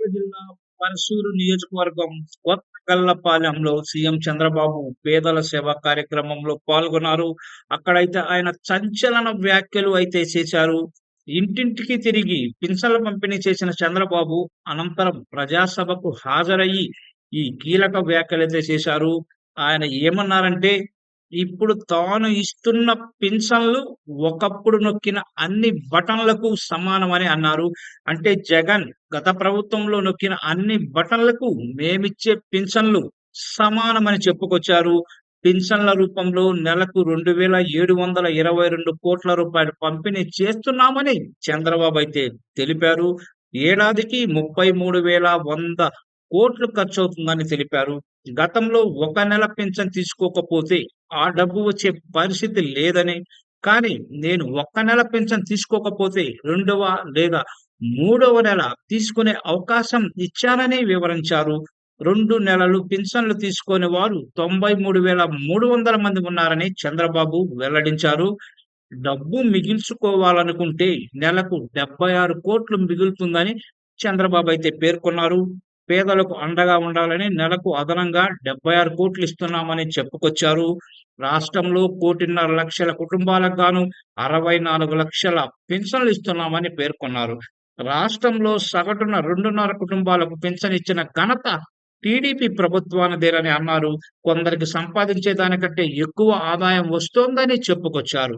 బాపట్ల జిల్లా పరసూరు నియోజకవర్గం కొత్తగల్లపాలెంలో సీఎం చంద్రబాబు పేదల సేవ కార్యక్రమంలో పాల్గొన్నారు. అక్కడైతే ఆయన సంచలన వ్యాఖ్యలు అయితే చేశారు. ఇంటింటికి తిరిగి పింఛన్ల పంపిణీ చేసిన చంద్రబాబు అనంతరం ప్రజాసభకు హాజరయ్యి ఈ కీలక వ్యాఖ్యలు అయితే చేశారు. ఆయన ఏమన్నారంటే ఇప్పుడు తాను ఇస్తున్న పింఛన్లు ఒకప్పుడు నొక్కిన అన్ని బటన్లకు సమానమని అన్నారు. అంటే జగన్ గత ప్రభుత్వంలో నొక్కిన అన్ని బటన్లకు మేమిచ్చే పింఛన్లు సమానమని చెప్పుకొచ్చారు. పింఛన్ల రూపంలో నెలకు రెండు వేల ఏడు వందల ఇరవై రెండు కోట్ల రూపాయలు పంపిణీ చేస్తున్నామని చంద్రబాబు అయితే తెలిపారు. ఏడాదికి ముప్పై మూడు వేల వంద కోట్లు ఖర్చు అవుతుందని తెలిపారు. గతంలో ఒక నెల పింఛన్ తీసుకోకపోతే ఆ డబ్బు వచ్చే పరిస్థితి లేదని కానీ నేను ఒక్క నెల పింఛన్ తీసుకోకపోతే రెండవ లేదా మూడవ నెల తీసుకునే అవకాశం ఇచ్చానని వివరించారు. రెండు నెలలు పింఛన్లు తీసుకునే వారు తొంభై మూడు వేల మూడు వందల మంది ఉన్నారని చంద్రబాబు వెల్లడించారు. డబ్బు మిగిల్చుకోవాలనుకుంటే నెలకు డెబ్బై ఆరు కోట్లు మిగులుతుందని చంద్రబాబు అయితే పేర్కొన్నారు. పేదలకు అండగా ఉండాలని నెలకు అదనంగా డెబ్బై ఆరు కోట్లు ఇస్తున్నామని చెప్పుకొచ్చారు. రాష్ట్రంలో కోటిన్నర లక్షల కుటుంబాలకు గాను అరవై నాలుగు లక్షల పెన్షన్లు ఇస్తున్నామని పేర్కొన్నారు. రాష్ట్రంలో సగటున రెండున్నర కుటుంబాలకు పెన్షన్ ఇచ్చిన ఘనత టీడీపీ ప్రభుత్వానిదేనని అన్నారు. కొందరికి సంపాదించే దానికంటే ఎక్కువ ఆదాయం వస్తోందని చెప్పుకొచ్చారు.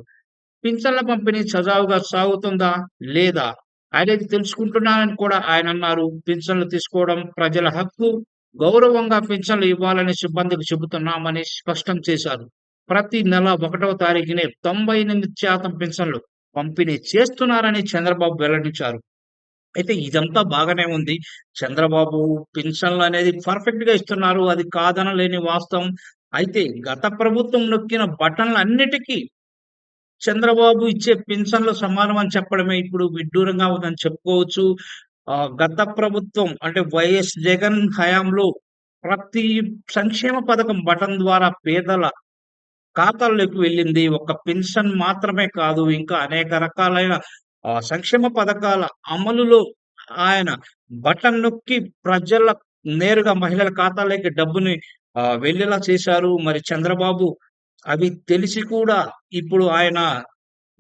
పింఛన్ల పంపిణీ సజావుగా సాగుతుందా లేదా? అనేది తెలుసుకుంటున్నానని కూడా ఆయన అన్నారు. పింఛన్లు తీసుకోవడం ప్రజల హక్కు గౌరవంగా పింఛన్లు ఇవ్వాలని సిబ్బందికి చెబుతున్నామని స్పష్టం చేశారు. ప్రతి నెల ఒకటవ తారీఖునే తొంభై ఎనిమిది శాతం పింఛన్లు పంపిణీ చేస్తున్నారని చంద్రబాబు వెల్లడించారు. అయితే ఇదంతా బాగానే ఉంది. చంద్రబాబు పింఛన్లు అనేది పర్ఫెక్ట్గా ఇస్తున్నారు. అది కాదనలేని వాస్తవం. అయితే గత ప్రభుత్వం నొక్కిన బటన్లు అన్నిటికీ చంద్రబాబు ఇచ్చే పింఛన్లు సమానం అని చెప్పడమే ఇప్పుడు విడ్డూరంగా ఉందని చెప్పుకోవచ్చు. ఆ గత ప్రభుత్వం అంటే వైఎస్ జగన్ హయాంలో ప్రతి సంక్షేమ పథకం బటన్ ద్వారా పేదల ఖాతాల్లోకి వెళ్ళింది. ఒక పెన్షన్ మాత్రమే కాదు ఇంకా అనేక రకాలైన ఆ సంక్షేమ పథకాల అమలులో ఆయన బటన్ నొక్కి ప్రజల నేరుగా మహిళల ఖాతాలోకి డబ్బుని వెళ్ళేలా చేశారు. మరి చంద్రబాబు అవి తెలిసి కూడా ఇప్పుడు ఆయన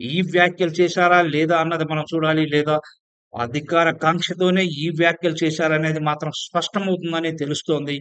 ఈ వ్యాఖ్యలు చేశారా లేదా అన్నది మనం చూడాలి లేదా అధికార కాంక్షతోనే ఈ వ్యాఖ్యలు చేశారనేది మాత్రం స్పష్టమవుతుందని తెలుస్తోంది.